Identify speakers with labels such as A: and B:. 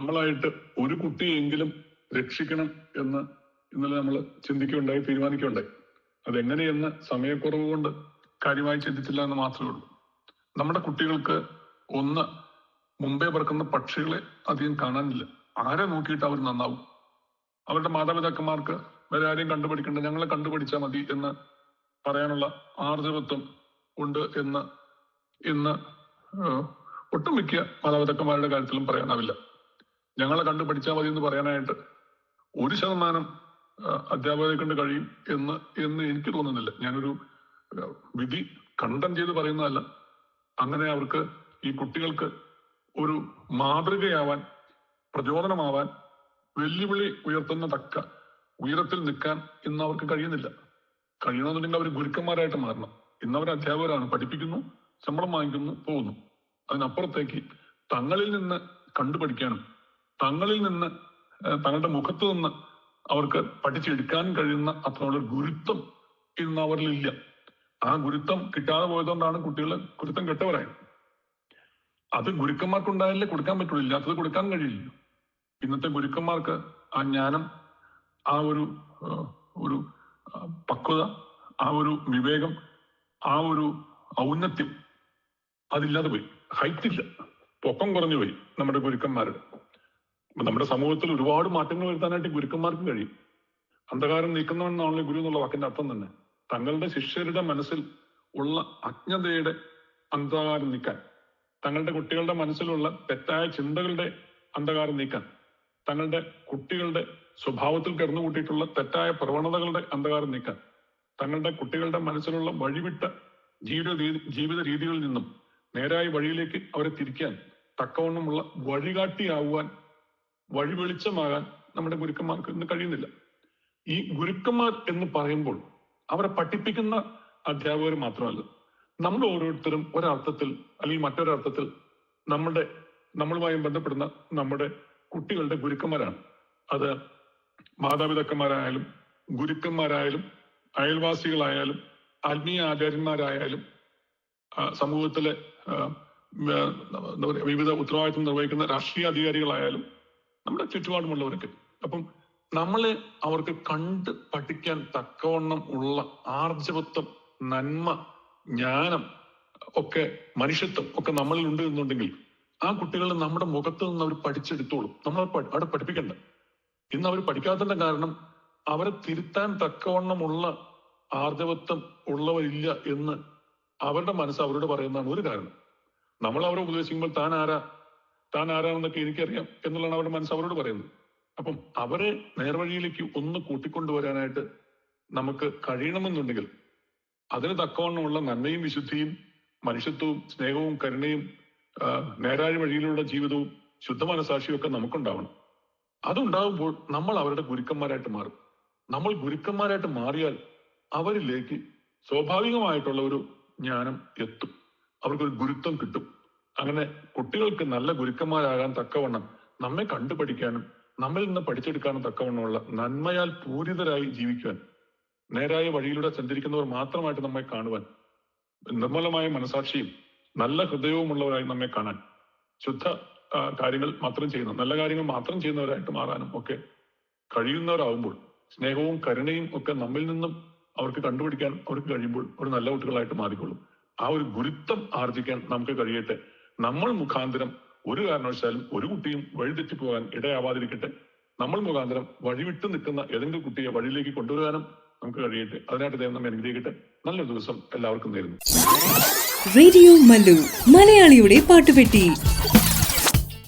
A: നമ്മളായിട്ട് ഒരു കുട്ടിയെങ്കിലും രക്ഷിക്കണം എന്ന് ഇന്നലെ നമ്മൾ ചിന്തിക്കുകയുണ്ടായി തീരുമാനിക്കുകയുണ്ടായി. അതെങ്ങനെയെന്ന് സമയക്കുറവ് കൊണ്ട് കാര്യമായി ചിന്തിച്ചില്ല എന്ന് മാത്രമേ ഉള്ളൂ. നമ്മുടെ കുട്ടികൾക്ക് ഒന്ന് മുമ്പേ പറക്കുന്ന പക്ഷികളെ അധികം കാണാനില്ല. ആരെ നോക്കിയിട്ട് അവർ നന്നാവും? അവരുടെ മാതാപിതാക്കന്മാർക്ക് വേറെ ആരെയും കണ്ടുപിടിക്കേണ്ട ഞങ്ങളെ കണ്ടുപിടിച്ചാൽ മതി എന്ന് പറയാനുള്ള ആർജവത്വം ഉണ്ട് എന്ന് ഇന്ന് ഒട്ടുമിക്ക മാതാപിതാക്കന്മാരുടെ കാര്യത്തിലും പറയാനാവില്ല. ഞങ്ങളെ കണ്ടു പഠിച്ചാൽ മതി എന്ന് പറയാനായിട്ട് ഒരു ശതമാനം അധ്യാപകരെ കൊണ്ട് കഴിയും എന്ന് എന്ന് എനിക്ക് തോന്നുന്നില്ല. ഞാനൊരു വിധി കണ്ടം ചെയ്ത് പറയുന്നതല്ല. അങ്ങനെ അവർക്ക് ഈ കുട്ടികൾക്ക് ഒരു മാതൃകയാവാൻ പ്രചോദനമാവാൻ വെല്ലുവിളി ഉയർത്തുന്ന തക്ക ഉയരത്തിൽ നിൽക്കാൻ ഇന്ന് അവർക്ക് കഴിയുന്നില്ല. കഴിയണമെന്നുണ്ടെങ്കിൽ അവർ ഗുരുക്കന്മാരായിട്ട് മാറണം. ഇന്ന് അവർ അധ്യാപകരാണ് പഠിപ്പിക്കുന്നു ശമ്പളം വാങ്ങിക്കുന്നു പോകുന്നു. അതിനപ്പുറത്തേക്ക് തങ്ങളിൽ നിന്ന് കണ്ടുപഠിക്കാനും തങ്ങളിൽ നിന്ന് തങ്ങളുടെ മുഖത്തു നിന്ന് അവർക്ക് പഠിച്ചെടുക്കാൻ കഴിയുന്ന അത്രയുള്ള ഗുരുത്വം ഇന്ന് അവരിലില്ല. ആ ഗുരുത്വം കിട്ടാതെ പോയതുകൊണ്ടാണ് കുട്ടികൾ ഗുരുത്വം കെട്ടവരായത്. അത് ഗുരുക്കന്മാർക്കുണ്ടായാലേ കൊടുക്കാൻ പറ്റുള്ളൂ ഇല്ലാത്തത് കൊടുക്കാൻ കഴിയില്ല. ഇന്നത്തെ ഗുരുക്കന്മാർക്ക് ആ ജ്ഞാനം ആ ഒരു ഒരു പക്വത ആ ഒരു വിവേകം ആ ഒരു ഔന്നത്യം അതില്ലാതെ പോയി. ഹൈറ്റ് ഇല്ല പൊക്കം കുറഞ്ഞു പോയി നമ്മുടെ ഗുരുക്കന്മാരുടെ. നമ്മുടെ സമൂഹത്തിൽ ഒരുപാട് മാറ്റങ്ങൾ വരുത്താനായിട്ട് ഗുരുക്കന്മാർക്ക് കഴിയും. അന്ധകാരം നീക്കുന്നവനാണല്ലോ ഗുരു എന്നുള്ള വാക്കിന്റെ അർത്ഥം തന്നെ. തങ്ങളുടെ ശിഷ്യരുടെ മനസ്സിൽ ഉള്ള അജ്ഞതയുടെ അന്ധകാരം നീക്കാൻ തങ്ങളുടെ കുട്ടികളുടെ മനസ്സിലുള്ള തെറ്റായ ചിന്തകളുടെ അന്ധകാരം നീക്കാൻ തങ്ങളുടെ കുട്ടികളുടെ സ്വഭാവത്തിൽ കിടന്നുകൂട്ടിയിട്ടുള്ള തെറ്റായ പ്രവണതകളുടെ അന്ധകാരം നീക്കാൻ തങ്ങളുടെ കുട്ടികളുടെ മനസ്സിലുള്ള വഴിവിട്ട ജീവിത ജീവിത രീതികളിൽ നിന്നും നേരായ വഴിയിലേക്ക് അവരെ തിരിക്കാൻ തക്കവണ്ണമുള്ള വഴികാട്ടിയാവുവാൻ വഴി വെളിച്ചമാകാൻ നമ്മുടെ ഗുരുക്കന്മാർക്ക് ഇന്ന് കഴിയുന്നില്ല. ഈ ഗുരുക്കന്മാർ എന്ന് പറയുമ്പോൾ അവരെ പഠിപ്പിക്കുന്ന അധ്യാപകർ മാത്രമല്ല നമ്മൾ ഓരോരുത്തരും ഒരർത്ഥത്തിൽ അല്ലെങ്കിൽ മറ്റൊരർത്ഥത്തിൽ നമ്മുടെ നമ്മളുമായി ബന്ധപ്പെടുന്ന നമ്മുടെ കുട്ടികളുടെ ഗുരുക്കന്മാരാണ്. അത് മാതാപിതാക്കന്മാരായാലും ഗുരുക്കന്മാരായാലും അയൽവാസികളായാലും ആത്മീയ ആചാര്യന്മാരായാലും സമൂഹത്തിലെ വിവിധ ഉത്തരവാദിത്വം നിർവഹിക്കുന്ന രാഷ്ട്രീയ അധികാരികളായാലും നമ്മുടെ ചുറ്റുപാടുമുള്ളവർക്ക് അപ്പം നമ്മൾ അവർക്ക് കണ്ട് പഠിക്കാൻ തക്കവണ്ണം ഉള്ള ആർജവത്വം നന്മ ജ്ഞാനം ഒക്കെ മനുഷ്യത്വം ഒക്കെ നമ്മളിൽ ഉണ്ട് എന്നുണ്ടെങ്കിൽ ആ കുട്ടികൾ നമ്മുടെ മുഖത്ത് നിന്ന് അവർ പഠിച്ചെടുത്തോളും. നമ്മൾ അവിടെ പഠിപ്പിക്കണ്ട. ഇന്ന് അവർ പഠിക്കാത്തതിന്റെ കാരണം അവരെ തിരുത്താൻ തക്കവണ്ണമുള്ള ആർജവത്വം ഉള്ളവരില്ല എന്ന് അവരുടെ മനസ്സ് അവരോട് പറയുന്നതാണ് ഒരു കാരണം. നമ്മൾ അവരെ ഉപദേശിക്കുമ്പോൾ താൻ ആരാ? താൻ ആരാണെന്നൊക്കെ എനിക്കറിയാം എന്നുള്ളതാണ് അവരുടെ മനസ്സ് അവരോട് പറയുന്നത്. അപ്പം അവരെ നേർവഴിയിലേക്ക് ഒന്ന് കൂട്ടിക്കൊണ്ടുവരാനായിട്ട് നമുക്ക് കഴിയണമെന്നുണ്ടെങ്കിൽ അതിന് തക്കവണ്ണമുള്ള നന്മയും വിശുദ്ധിയും മനുഷ്യത്വവും സ്നേഹവും കരുണയും നേരായ വഴിയിലുള്ള ജീവിതവും ശുദ്ധ മനസാക്ഷിയും ഒക്കെ നമുക്കുണ്ടാവണം. അതുണ്ടാകുമ്പോൾ നമ്മൾ അവരുടെ ഗുരുക്കന്മാരായിട്ട് മാറും. നമ്മൾ ഗുരുക്കന്മാരായിട്ട് മാറിയാൽ അവരിലേക്ക് സ്വാഭാവികമായിട്ടുള്ള ഒരു ജ്ഞാനം എത്തും. അവർക്കൊരു ഗുരുത്വം കിട്ടും. അങ്ങനെ കുട്ടികൾക്ക് നല്ല ഗുരുക്കന്മാരാകാൻ തക്കവണ്ണം നമ്മെ കണ്ടുപഠിക്കാനും നമ്മിൽ നിന്ന് പഠിച്ചെടുക്കാനും തക്കവണ്ണമുള്ള നന്മയാൽ പൂരിതരായി ജീവിക്കുവാൻ നേരായ വഴിയിലൂടെ സഞ്ചരിക്കുന്നവർ മാത്രമായിട്ട് നമ്മെ കാണുവാൻ നിർമ്മലമായ മനസാക്ഷിയും നല്ല ഹൃദയവുമുള്ളവരായി നമ്മെ കാണാൻ ശുദ്ധ കാര്യങ്ങൾ മാത്രം ചെയ്യുന്ന നല്ല കാര്യങ്ങൾ മാത്രം ചെയ്യുന്നവരായിട്ട് മാറാനും ഒക്കെ കഴിയുന്നവരാകുമ്പോൾ സ്നേഹവും കരുണയും ഒക്കെ നമ്മിൽ നിന്നും അവർക്ക് കണ്ടുപിടിക്കാൻ അവർക്ക് കഴിയുമ്പോൾ ഒരു നല്ല കുട്ടികളായിട്ട് മാറിക്കൊള്ളും. ആ ഒരു ഗുരുത്വം ആർജിക്കാൻ നമുക്ക് കഴിയട്ടെ. നമ്മൾ മുഖാന്തരം ഒരു കാരണവശാലും ഒരു കുട്ടിയും വഴിതെറ്റി പോകാൻ ഇടയാവാതിരിക്കട്ടെ. നമ്മൾ മുഖാന്തരം വഴിവിട്ട് നിൽക്കുന്ന ഏതെങ്കിലും കുട്ടിയെ വഴിയിലേക്ക് കൊണ്ടുവരാനും നമുക്ക് കഴിയട്ടെ. അതിനായിട്ട് ദൈവം നമ്മെ അനുഗ്രഹിക്കട്ടെ. നല്ലൊരു ദിവസം എല്ലാവർക്കും നേരുന്നു.
B: റേഡിയോ മല്ലു. മലയാളിയുടെ പാട്ടുപെട്ടി.